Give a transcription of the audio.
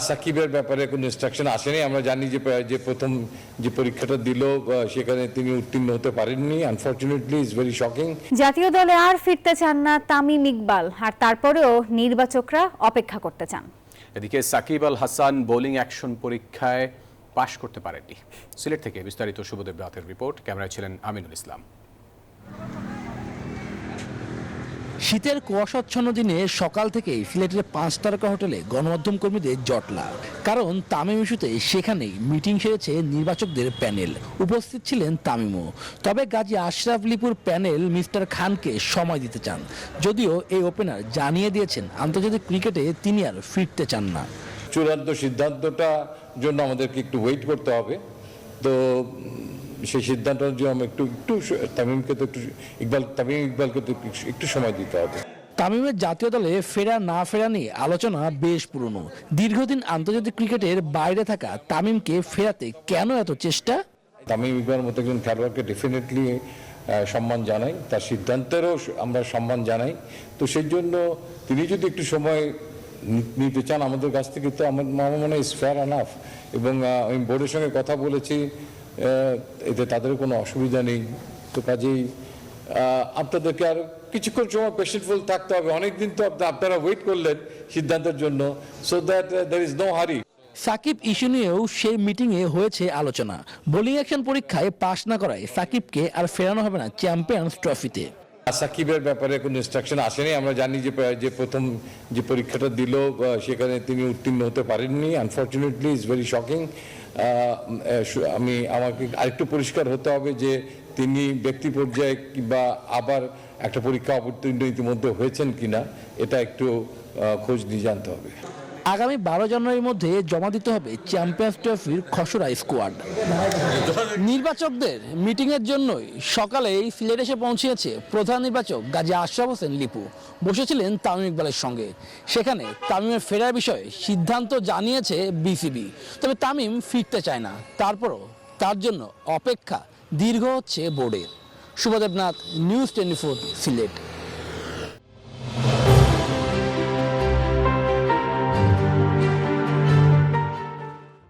সাকিবের ব্যাপারে কোনো ইনস্ট্রাকশন আসেনি। আমরা জানি যে যে প্রথম যে পরীক্ষাটা দিল সেখানে তিনি উত্তীর্ণ হতে পারেননি। আনফর্চুনেটলি ইজ ভেরি শকিং জাতীয় দলে আর ফিরতে চান না তামিম ইকবাল। আর তারপরেও নির্বাচকরা অপেক্ষা করতে চান। এদিকে সাকিব আল হাসান বোলিং অ্যাকশন পরীক্ষায় পাশ করতে পারেননি। সিলেট থেকে বিস্তারিত শুভদেব রাতের রিপোর্ট। ক্যামেরায় ছিলেন আমিনুল ইসলাম। শীতের কুয়াশাচ্ছন্ন দিনে সকাল থেকেই সিলেটের পাঁচ তারকা হোটেলে গণমাধ্যম কর্মীদের জটলা। কারণ তামিম ইস্যুতে সেখানেই মিটিং সেরেছে নির্বাচকদের প্যানেল। উপস্থিত ছিলেন তামিমও। তবে গাজী আশরাফ লিপুর প্যানেল মিস্টার খানকে সময় দিতে চান। যদিও এই ওপেনার জানিয়ে দিয়েছেন, আন্তর্জাতিক ক্রিকেটে তিনি আর ফিরতে চান না। চূড়ান্ত সিদ্ধান্তটা জন্য আমাদেরকে একটু ওয়েট করতে হবে। তো সেই সিদ্ধান্তের জন্য আমি একটু একটু তামিমকে তো একটু ইকবাল তামিম ইকবালকে তো একটু- একটু সময় দিতে হবে। তামিমের জাতীয় দলে ফেরা না ফেরা নিয়ে আলোচনা বেশ পুরনো। দীর্ঘদিন আন্তর্জাতিক ক্রিকেটের বাইরে থাকা তামিমকে ফেরাতে কেন এত চেষ্টা? তামিম ইকবালের মতো একজন খেলোয়াড়কে ডেফিনেটলি সম্মান জানাই তার সিদ্ধান্তেরও আমরা সম্মান জানাই। তো সেই জন্য তিনি যদি একটু সময় নিতে চান আমাদের কাছ থেকে তো আমার মনে হয় ইস ফেয়ার আনাফ এবং আমি বোর্ডের সঙ্গে কথা বলেছি এতে তাদের কোনো অসুবিধা নেই। তো কাজেই আপনাদেরকে আর কিছুক্ষণ সময় পেশেন্টফুল থাকতে হবে। অনেকদিন তো আপনারা ওয়েট করলেন সিদ্ধান্তের জন্য। So that there is no hurry Shakib issue নিয়েও সেই মিটিংয়ে হয়েছে আলোচনা। বোলিং অ্যাকশন পরীক্ষায় পাশ না করায় সাকিবকে আর ফেরানো হবে না চ্যাম্পিয়ন্স ট্রফিতে। সাকিবের ব্যাপারে কোনো ইনস্ট্রাকশন আসেনি। আমরা জানি যে যে প্রথম যে পরীক্ষাটা দিল সেখানে তিনি উত্তীর্ণ হতে পারেননি। আনফর্চুনেটলি ইজ ভেরি শকিং আমি, আমাকে আরেকটু পরিষ্কার হতে হবে যে তিনি ব্যক্তি পর্যায়ে কিংবা আবার একটা পরীক্ষা অবতীর্ণ ইতিমধ্যে হয়েছেন কিনা, এটা একটু খোঁজ নিয়ে জানতে হবে। আগামী বারো জানুয়ারির মধ্যে জমা দিতে হবে চ্যাম্পিয়ন্স ট্রফির খসড়া স্কোয়াড নির্বাচকদের মিটিংয়ের জন্যই সকালেই সিলেট এসে পৌঁছিয়েছে প্রধান নির্বাচক গাজী আশরাফ হোসেন লিপু। বসেছিলেন তামিম ইকবালের সঙ্গে। সেখানে তামিমের ফেরার বিষয়ে সিদ্ধান্ত জানিয়েছে বিসিবি তবে তামিম ফিরতে চায় না। তারপরও তার জন্য অপেক্ষা দীর্ঘ হচ্ছে বোর্ডের। Shubhadebnath news twenty four Sylhet.